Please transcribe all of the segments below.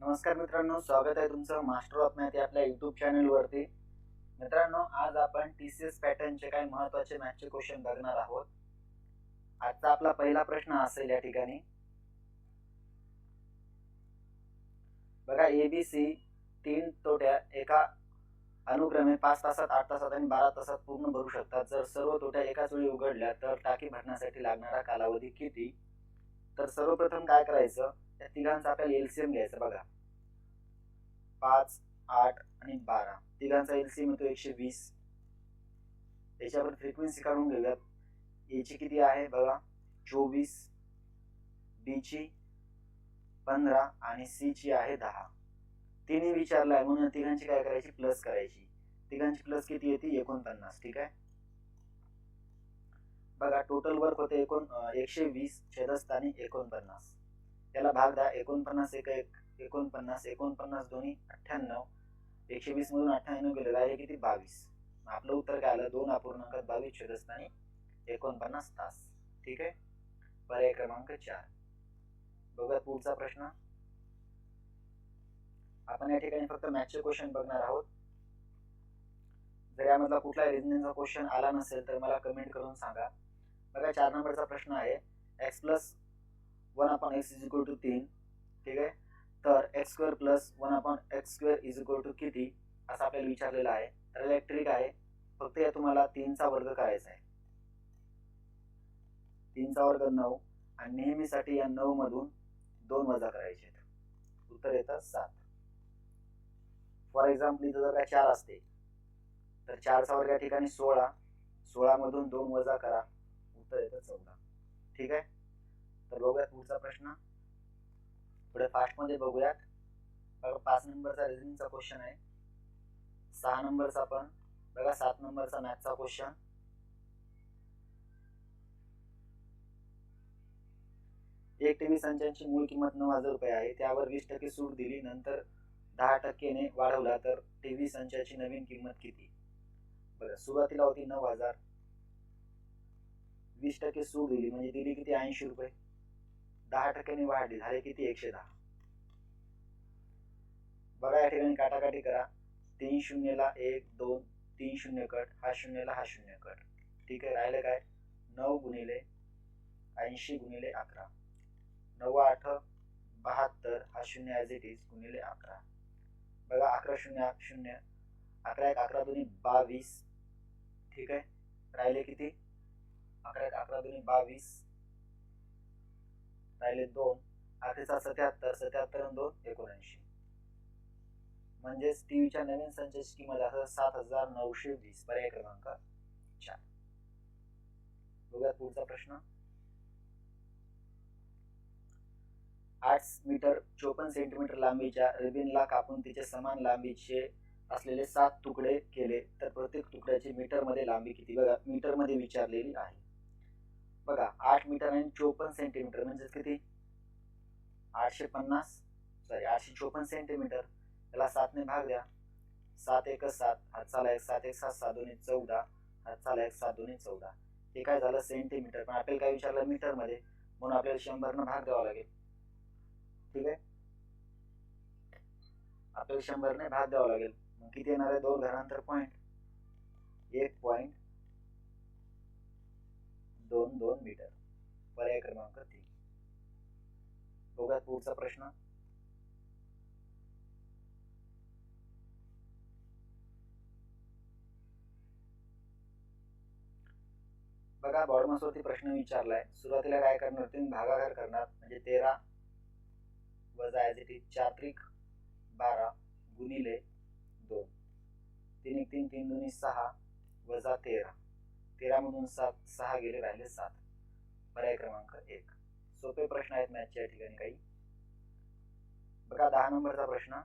नमस्कार मित्रांनो स्वागत आहे तुमचं मास्टर ऑफ मॅथ या आपल्या युट्यूब चॅनलवरती मित्रांनो आज आपण टी सी एस पॅटर्नचे काही महत्त्वाचे मॅथचे क्वेश्चन बघणार आहोत. आजचा आपला पहिला प्रश्न असेल या ठिकाणी. बघा एबीसी तीन तोट्या एका अनुक्रमे पाच तासात आठ तासात आणि बारा तासात पूर्ण भरू शकतात. जर सर्व तोट्या एकाच वेळी उघडल्या तर टाकी भरण्यासाठी लागणारा कालावधी किती? तर सर्वप्रथम काय करायचं? त्या तिघांचा आपल्याला एलसीएम घ्यायचा बघा. पाच आठ आणि बारा. तिघांचा एलसीएम येतो एकशे वीस. त्याच्यावर फ्रिक्वेन्सी काढून घेऊयात. एची किती आहे बघा? चोवीस. बीची पंधरा आणि सीची आहे दहा. तिने विचारलं आहे म्हणून तिघांची काय करायची? प्लस करायची. तिघांची प्लस किती येते? एकोणपन्नास. ठीक आहे? बघा टोटल वर्क होते एकोण एकशे वीस छेदस्थानी एकोणपन्नास. त्याला भाग द्या एकोणपन्नास एक एक एकोणपन्नास एकोणपन्नास दोन्ही अठ्ठ्याण्णव एकशे वीस मधून अठ्ठ्याण्णव गेले राहिले किती? बावीस. आपलं उत्तर काय आलं? दोन अपूर्णांक बावीस छेदस्थानी एकोणपन्नास तास. ठीक आहे? पर्याय क्रमांक चार. बघा पुढचा प्रश्न. आपण या ठिकाणी फक्त मॅथचे क्वेश्चन बघणार आहोत. जर यामधला कुठला रिझनिंगचा क्वेश्चन आला नसेल तर मला कमेंट करून सांगा. बघा चार नंबरचा प्रश्न आहे. X plus one upon X is equal to तीन ठीक आहे? तर X square plus one upon X square is equal to किती? असं आपल्याला विचारलेलं आहे. तर इलेक्ट्रिक आहे. फक्त या तुम्हाला तीनचा वर्ग करायचा आहे. तीनचा वर्ग नऊ आणि नेहमीसाठी या नऊ मधून दोन वजा करायचे आहेत. उत्तर येतं सात. फॉर एक्झाम्पल इथं जर का चार असते तर चारचा वर्ग या ठिकाणी सोळा. सोळामधून दोन वजा करा. उत्तर येतं चौदा. ठीक आहे? तर बघूयात पुढचा प्रश्न. पुढे फास्टमध्ये बघूयात. पाच नंबरचा रिझनिंगचा क्वेश्चन आहे. सहा नंबरचा पण. बघा सात नंबरचा मॅथचा क्वेश्चन एक टीव्ही संचांची मूळ किंमत नऊ हजार रुपये आहे. त्यावर वीस टक्के सूट दिली नंतर दहा टक्केने वाढवला तर टीव्ही संचाची नवीन किंमत किती? बरं सुरुवातीला होती नऊ हजार. वीस टक्के सूट दिली म्हणजे दिली किती? ऐंशी रुपये. दहा टक्क्यांनी वाढली. झाले किती? एकशे दहा. बघा या ठिकाणी काटाकाटी करा. तीन शून्यला एक दोन तीन शून्य कट. हा शून्यला हा शून्य कट. ठीक आहे? राहिलं काय? नऊ गुणिले ऐंशी गुणिले अकरा. नऊ आठ बहात्तर. हा शून्य ॲज इट इज गुणिले अकरा. बघा अकरा शून्य आठ शून्य. अकरा एक अकरा दोन्ही बावीस. ठीक आहे? राहिले किती? अकरा एक अकरा दोन्ही बावीस. राहिले दोन अकराचा सत्याहत्तर सत्याहत्तर दोन एकोणऐंशी. म्हणजेच टीव्हीच्या नवीन संचाची किंमत असं सात हजार नऊशे वीस. पर्याय क्रमांक चार. बघूयात पुढचा प्रश्न. आठ मीटर चोपन्न सेंटीमीटर लांबीच्या रिबिनला कापून तिचे समान लांबीचे असलेले सात तुकडे केले तर प्रत्येक तुकड्याची मीटरमध्ये लांबी किती? बघा मीटरमध्ये विचारलेली आहे. बघा आठ मीटर आणि चोपन्न सेंटीमीटर म्हणजे किती? आठशे पन्नास. सॉरी आठशे चोपन्न सेंटीमीटर त्याला सातने भाग द्या सात एक सात. हा चाला एक सात एक सात सात दोन्ही चौदा. हा चाला एक सात दोन्ही चौदा. हे काय झालं? सेंटीमीटर पण आपल्याला काय विचारलं? मीटरमध्ये. म्हणून आपल्याला शंभरनं भाग द्यावा लागेल. ठीक आहे? आपल्याला शंभरने भाग द्यावा लागेल. मग किती येणार आहे? दोन घरांतर पॉईंट एक पॉईंट दोन दोन मीटर पर्याय क्रमांक तीन बघूयात पुढचा प्रश्न. बघा बॉडमसवरती प्रश्न विचारलाय. सुरुवातीला काय करणार? तुम्ही भागाकार करणार. म्हणजे तेरा वजा एज इट इज चात्रिक बारा गुणिले दोन. तीन एक तीन तीन दोन्ही सहा वजा तेरा. तेरा मधून सात सहा गेले राहिले सात. पर्याय क्रमांक एक. सोपे प्रश्न आहेत मॅचच्या या ठिकाणी काही. बघा दहा नंबरचा प्रश्न.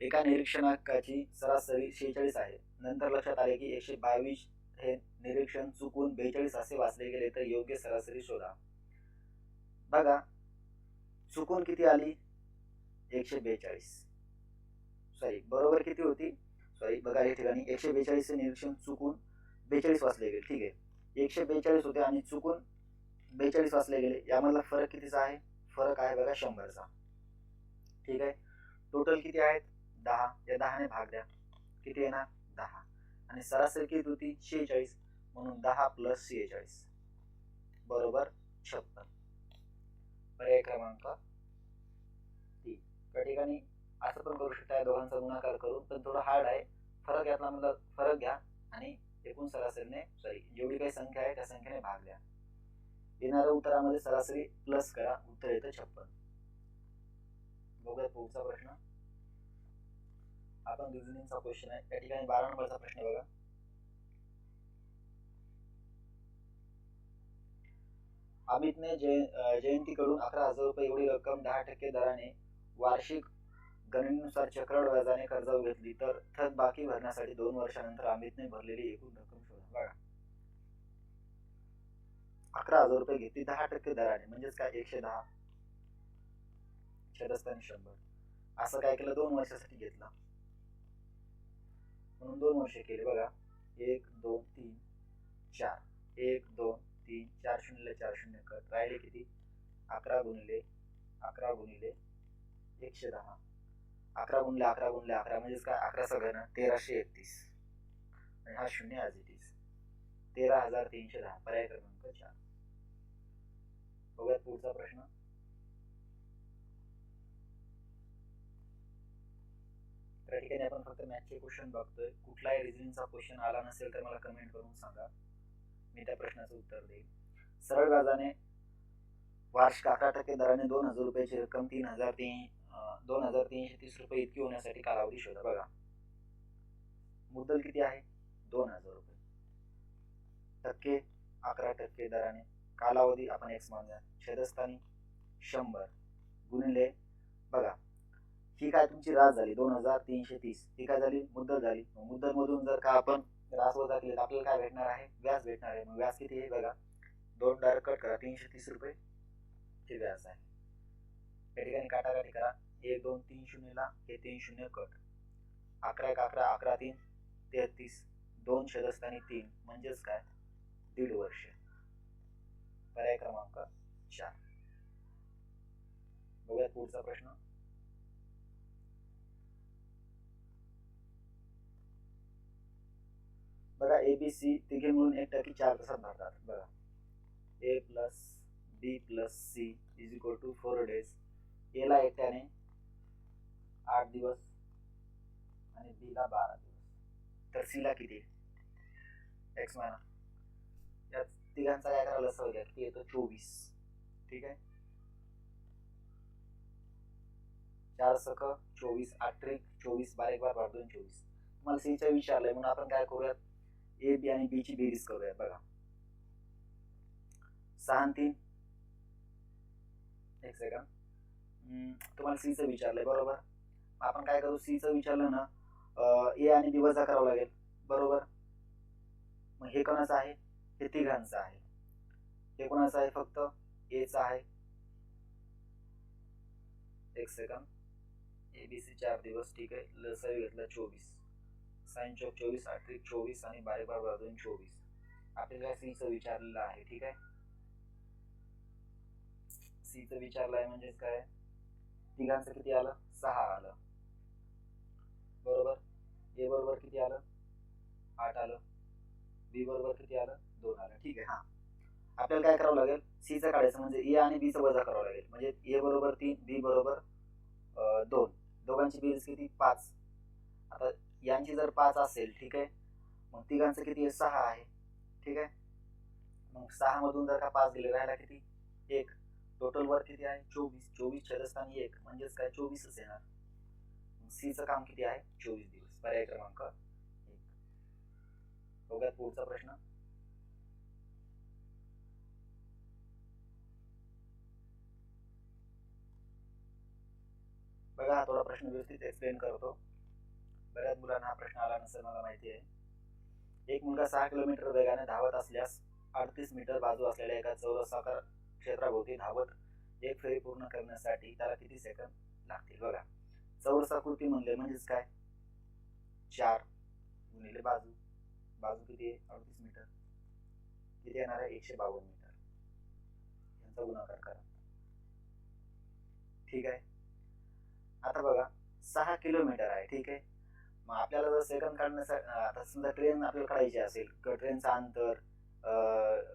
एका निरीक्षणाची सरासरी शेहेचाळीस आहे. नंतर लक्षात आले की एकशे बावीस हे निरीक्षण चुकून बेचाळीस असे वाचले गेले तर योग्य सरासरी शोधा. बघा चुकून किती आली? एकशे बेचाळीस. सॉरी बरोबर किती होती? सॉरी बघा या ठिकाणी. एकशे बेचाळीस निरीक्षण चुकून बेचाळीस वाचले गेले. ठीक आहे. एकशे बेचाळीस होते आणि चुकून बेचाळीस वाचले गेले. यामधला फरक कितीचा आहे? फरक आहे बघा शंभरचा. ठीक आहे. टोटल किती आहेत? दहा. या दहाने भाग द्या. किती येणार? दहा. आणि सरासरी किती होती? शेहेचाळीस. म्हणून दहा प्लस शेहेचाळीस. बरोबर? छप्पन. पर्याय क्रमांक तीन. त्या ठिकाणी असं पण करू शकता या दोघांचा गुणाकार करून. पण थोडं हार्ड आहे. फरक यातला म्हणजे फरक घ्या आणि एकूण सरासरीने सॉरी जेवढी काही संख्या आहे त्या संख्येने भाग द्या येणाऱ्या उत्तरामध्ये सरासरी प्लस करा उत्तर येतं छप्पन. बघूया पुढचा प्रश्न. आपण रिझनिंगचा क्वेश्चन आहे. त्या ठिकाणी बारा नंबरचा प्रश्न बघा. अमितने जय जयंतीकडून अकरा हजार रुपये एवढी रक्कम दहा टक्के दराने वार्षिक गणनेनुसार चक्रवाढ व्याजाने कर्जावर घेतली तर थक बाकी भरण्यासाठी दोन वर्षानंतर अमितने भरलेली एकूण रक्कम शोधा. बघा. अकरा हजार रुपये घेतली दहा टक्के दराने म्हणजेच काय? एकशे दहा. छदस्थानी शंभर. असं काय केलं? दोन वर्षासाठी घेतला. म्हणून दोन वर्ष केले बघा. एक दोन तीन चार. एक दोन तीन चार शून्य चार शून्य कट. राहिले किती? अकरा गुणिले अकरा गुणिले एकशे दहा. अकरा गुणले अकरा गुणले अकरा म्हणजेच काय? अकरा सगळ्यांना तेराशे एकतीस. आणि हा शून्य आज इट इज तेरा हजार तीनशे दहा. पर्याय क्रमांक चार. बघूयात पुढचा प्रश्न. त्या ठिकाणी आपण फक्त मॅथचे क्वेश्चन बघतोय. कुठलाही रिझनिंगचा क्वेश्चन आला नसेल तर मला कमेंट करून सांगा. मी त्या प्रश्नाचं उत्तर देईल सरळ व्याजाने वार्षिक अकरा टक्के दराने दोन हजार रुपयाची रक्कम तीन हजार तीन दोन हजार तीनशे तीस रुपये इतकी होण्यासाठी कालावधी शोधा बघा. मुद्दल किती आहे? दोन हजार रुपये. टक्के अकरा टक्के दराने. कालावधी आपण एक्स मानूया. छेदस्थानी शंभर. गुणिले बघा. ही काय तुमची रास झाली? दोन हजार तीनशे तीस. ही काय झाली? मुद्दल झाली. मुद्दल मधून जर का आपण रास वजा केली तर आपल्याला काय भेटणार आहे? व्याज भेटणार आहे. मग व्याज किती आहे? बघा. दोन डायरेक्ट कट करा. तीनशे तीस रुपये चे व्याज आहे. या ठिकाणी काटाकाटी करा. एक दोन तीन शून्यला हे तीन शून्य कट. अकरा एक अकरा अकरा तीन तेहतीस दोन शतस्थानी तीन. म्हणजेच काय? दीड वर्ष. पर्याय क्रमांक चार. बघूया पुढचा प्रश्न. बघा ए बी सी तिघे मिळून एक टक्के चार तासात भरतात बघा. A plus B plus C is equal to four days एला एकट्याने आठ दिवस आणि बी ला बारा दिवस. तर सी ला किती? एक्स महिना या तिघांचा काय करायला लसव घ्या किती येतो चोवीस. ठीक आहे? चार सख चोवीस आठ चोवीस बारीक बार बार दोन चोवीस. तुम्हाला सीचा विचारलंय म्हणून आपण काय करूयात? ए बी आणि बी ची बेरीज करूयात. बघा. सहा आणि तीन. एक सेकंड तुम्हाला सीचं विचारलंय बरोबर? आपण काय करू सीचं विचारलं ना ए आणि बी वजा करावं लागेल. बरोबर? मग हे कोणाचं आहे? हे तिघांचं आहे. हे कोणाचं आहे फक्त? एचं आहे. एक सेकंड ए बी सी चार दिवस ठीक आहे. लसावी घेतला चोवीस. साईन चौक चोवीस आठ चोवीस आणि बारीक बार दोन चोवीस. आपल्याला सीचं विचारलेलं आहे ठीक आहे? सीचं विचारलं आहे म्हणजेच काय? तिघांचं किती आलं? सहा आलं. बरोबर? ए बरोबर किती आलं? आठ आलं. बी बरोबर किती आलं? दोन आलं. ठीक आहे हा. आपल्याला काय करावं लागेल? सीचं काढायचं म्हणजे ए आणि बीचं वजा करावं लागेल. म्हणजे ए बरोबर तीन बी बरोबर दोन. दोघांची बेरीज किती? पाच. आता यांची जर पाच असेल ठीक आहे? मग तिघांचं किती आहे? सहा आहे. ठीक आहे? मग सहा मधून जर का पाच दिले राहायला किती? एक. टोटल वर किती आहे? चोवीस. चोवीस छदस्थानी एक. म्हणजेच काय? चोवीसच येणार. सीचं काम किती आहे? चोवीस दिवस. पर्याय क्रमांक एक. बघूयात पुढचा प्रश्न. बघा हा थोडा प्रश्न व्यवस्थित एक्सप्लेन करतो. बऱ्याच मुलांना हा प्रश्न आला नसेल मला माहिती आहे. एक मुलगा सहा किलोमीटर वेगाने धावत असल्यास अडतीस मीटर बाजू असलेल्या एका चौरसाकार क्षेत्राभोवती धावत एक फेरी पूर्ण करण्यासाठी त्याला किती सेकंद लागतील? बघा. चौरसाकृती म्हणले म्हणजेच काय? चार. गुणिले बाजू. बाजू किती आहे? अडतीस मीटर. किती येणार आहे? एकशे बावन्न मीटर. यांचा गुणाकार करा. ठीक आहे? आता बघा. सहा किलोमीटर आहे. ठीक आहे? मग आपल्याला जर सेकंद काढण्यासाठी आता समजा ट्रेन आपल्याला काढायची असेल किंवा ट्रेनचं अंतर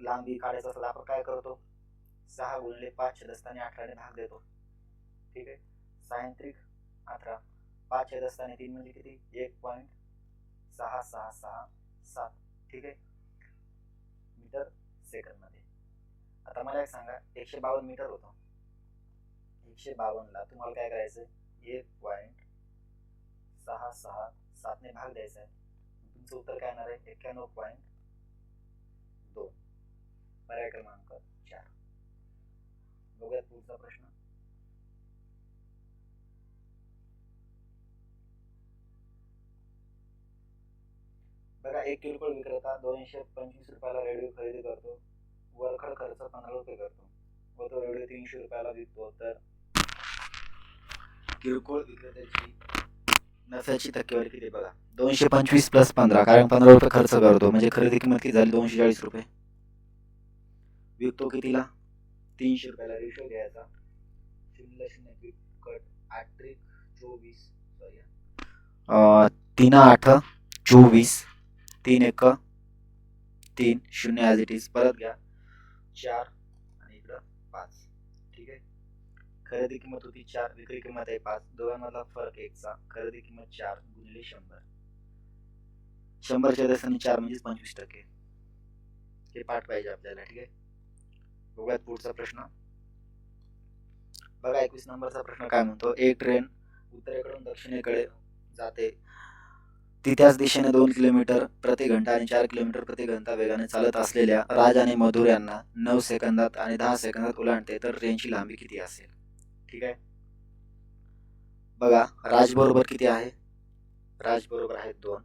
लांबी काढायचं असेल आपण काय करतो? सहा गुणले पाच दस्ताने अठराने भाग देतो. ठीक आहे? सायंत्रिक अठरा पाच छेदस्थानी तीन म्हणजे किती? एक पॉईंट सहा सहा सहा सात. ठीक आहे? मीटर सेकंडमध्ये आता मला एक सांगा एकशे बावन्न मीटर होतं. एकशे बावन्नला तुम्हाला काय करायचं एक पॉईंट सहा सहा सातने भाग द्यायचा आहे तुमचं उत्तर काय येणार आहे? एक्क्याण्णव पॉईंट दोन. पर्याय क्रमांक चार. बघूयात पुढचा प्रश्न. एक किरकोळ विक्रेता दोनशे पंचवीस रुपयाला रेडिओ खरेदी करतो. वरखड खर्च पंधरा रुपये करतो. व तो रेडिओ तीनशे रुपयाला विकतो. तर किरकोळ विक्रेत्याची नफ्याची टक्केवारी किती बघा. दोनशे पंचवीस प्लस पंधरा कारण पंधरा रुपये खर्च करतो. म्हणजे खरेदी किंमत किती झाली? दोनशे चाळीस रुपये. विकतो कितीला? तीनशे रुपयाला रेशो घ्यायचा. शून्य शून्य कट. आठ त्रिक चोवीस. सॉरी. तीन आठ चोवीस. तीन एक तीन शून्य ॲज इट इज परत घ्या. चार आणि इकडं पाच. ठीक आहे? खरेदी किंमत होती चार विक्री किंमत आहे पाच. दोघांमधला फरक एकचा. खरेदी किंमत चार गुणिले शंभर. शंभरच्या दशाने चार म्हणजेच पंचवीस टक्के. हे पाठ पाहिजे आपल्याला ठीक आहे? बघूयात पुढचा प्रश्न. बघा एकवीस नंबरचा प्रश्न काय म्हणतो? एक ट्रेन उत्तरेकडून दक्षिणेकडे जाते. ती त्याच दिशेने दोन किलोमीटर प्रति घंटा आणि चार किलोमीटर प्रति घंटा वेगाने चालत असलेल्या राज आणि मधुर यांना नऊ सेकंदात आणि दहा सेकंदात ओलांडते तर ट्रेनची लांबी किती असेल? ठीक आहे? बघा राज बरोबर किती आहे? राज बरोबर आहे दोन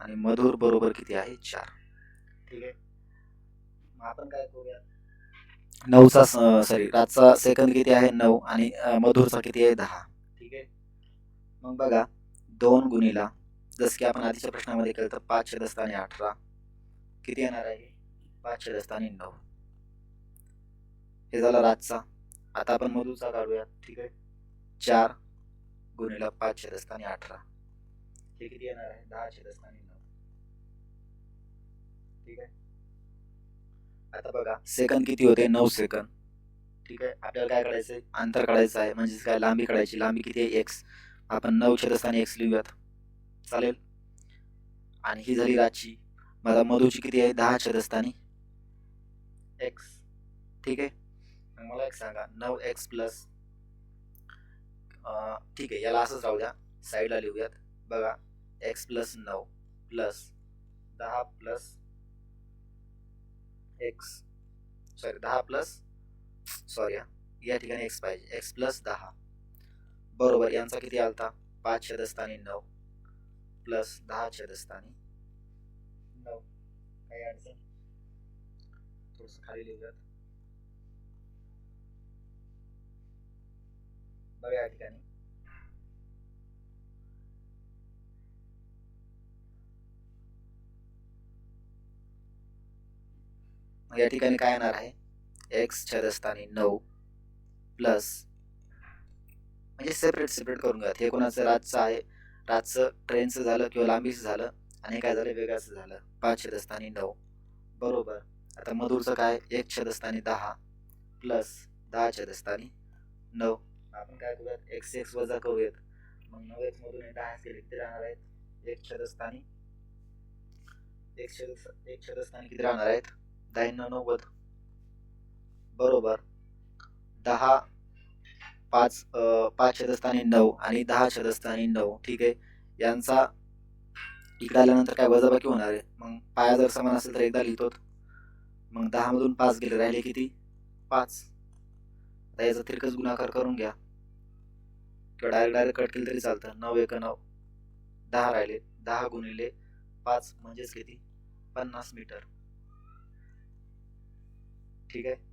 आणि मधुर बरोबर किती आहे? चार. ठीक आहे? मग आपण काय करूया नऊचा सॉरी राजचा सेकंद किती आहे? नऊ आणि मधुरचा किती आहे? दहा. ठीक आहे? मग बघा दोन गुणीला जसं की आपण आधीच्या प्रश्नामध्ये केलं तर पाच छेदस्थानी अठरा. किती येणार आहे? पाच छेदस्थानी नऊ. हे झालं राजचा आता आपण मधूचा काढूया ठीक आहे? चार गुणीला पाच छेदस्थानी अठरा. हे किती येणार आहे? दहा छेदस्थानी नऊ. ठीक आहे? आता बघा. सेकंद किती होते? नऊ सेकंद. ठीक आहे? आपल्याला काय काढायचं अंतर काढायचं आहे. म्हणजे काय? लांबी काढायची. लांबी किती आहे? एक्स आपण नऊ छेदस्थानी एक्स लिहूयात. चालेल. आणि ही झाली राजची माझा मधूची किती आहे? दहा छेदस्थानी एक्स ठीक आहे. मला एक सांगा. नऊ एक्स प्लस ठीक आहे. याला असंच राहू द्या. साईडला लिहूयात. बघा. एक्स प्लस नऊ प्लस दहा प्लस एक्स सॉरी दहा प्लस सॉरी या ठिकाणी एक्स पाहिजे. एक्स प्लस दहा. बरोबर. यांचा किती आलता? पाच छेदस्थानी नऊ. प्लस दहा छेदस्थानी नऊ. काही अडचण? थोडस खाली लिहूयात. बघा या ठिकाणी. मग या ठिकाणी काय येणार आहे? एक्स छेदस्थानी नऊ प्लस म्हणजे सेपरेट सेपरेट करून घ्या हे कोणाचं राजचं आहे? रातचं ट्रेनचं झालं किंवा लांबीचं झालं आणि काय झालं? वेगळाचं झालं. पाच छेदस्थानी नऊ. बरोबर. आता मधुरचं काय? एक छेदस्थानी दहा. प्लस दहा छेदस्थानी नऊ. आपण काय करूयात? एक्स एक्स वजा करूयात. मग नऊ एक्स मधून हे दहा केले किती राहणार आहेत? एक छेदस्थानी एक छेद एक छेदस्थानी किती राहणार आहेत? दहा नव्वद. बरोबर. दहा पाच पाच छेदस्थानी नऊ आणि दहा छेदस्थानी नऊ ठीक आहे? यांचा इकडे आल्यानंतर काय वजाबाकी होणार आहे? मग पाया जर समान असेल तर एकदा लिहितो मग दहामधून पाच गेले राहिले किती? पाच. आता याचा तिरकस गुणाकार करून घ्या. किंवा डायरेक्ट डायरेक्ट कट केलं तरी चालतं. नऊ एक नऊ. दहा राहिले. दहा गुणिले पाच म्हणजेच किती? पन्नास मीटर. ठीक आहे?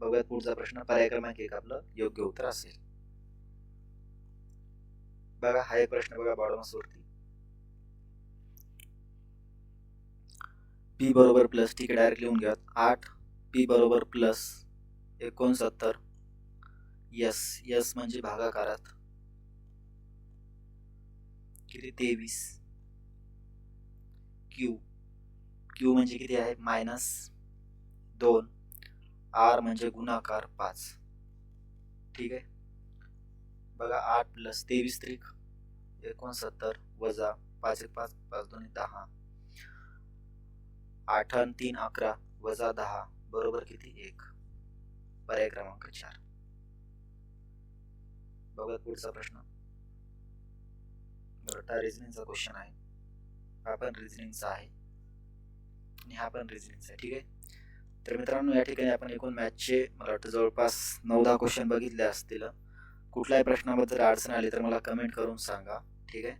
बघूयात पुढचा प्रश्न. पर्याय क्रमांक एक आपलं योग्य उत्तर असेल. बघा हा एक प्रश्न बघा बॉडमस वरती. पी बरोबर प्लस ठीक आहे डायरेक्ट लिहून घ्या. आठ पी बरोबर प्लस एकोणसत्तर. यस यस म्हणजे भागाकारात. किती? तेवीस. क्यू क्यू म्हणजे किती आहे? मायनस दोन. आर म्हणजे गुणाकार पाच. ठीक आहे? बघा आठ प्लस तेवीस त्रिक एकोणसत्तर वजा पाच एक पाच पाच दोन दहा. आठ आणि तीन अकरा वजा दहा बरोबर किती? एक. पर्याय क्रमांक चार. बघा पुढचा प्रश्न. बरं रिझनिंगचा क्वेश्चन आहे. हा पण रिझनिंगचा आहे. आणि हा पण रिझनिंगचा आहे. ठीक आहे? तर मित्रांनो या ठिकाणी आपण एकूण मॅथचे मला वाटतं जवळपास नऊ दहा क्वेश्चन बघितले असतील. कुठल्याही प्रश्नाबद्दल अडचण आली तर मला कमेंट करून सांगा ठीक आहे?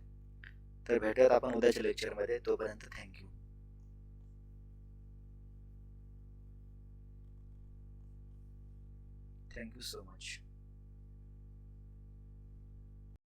तर भेटूयात आपण उद्याच्या लेक्चरमध्ये तोपर्यंत थँक्यू थँक्यू सो मच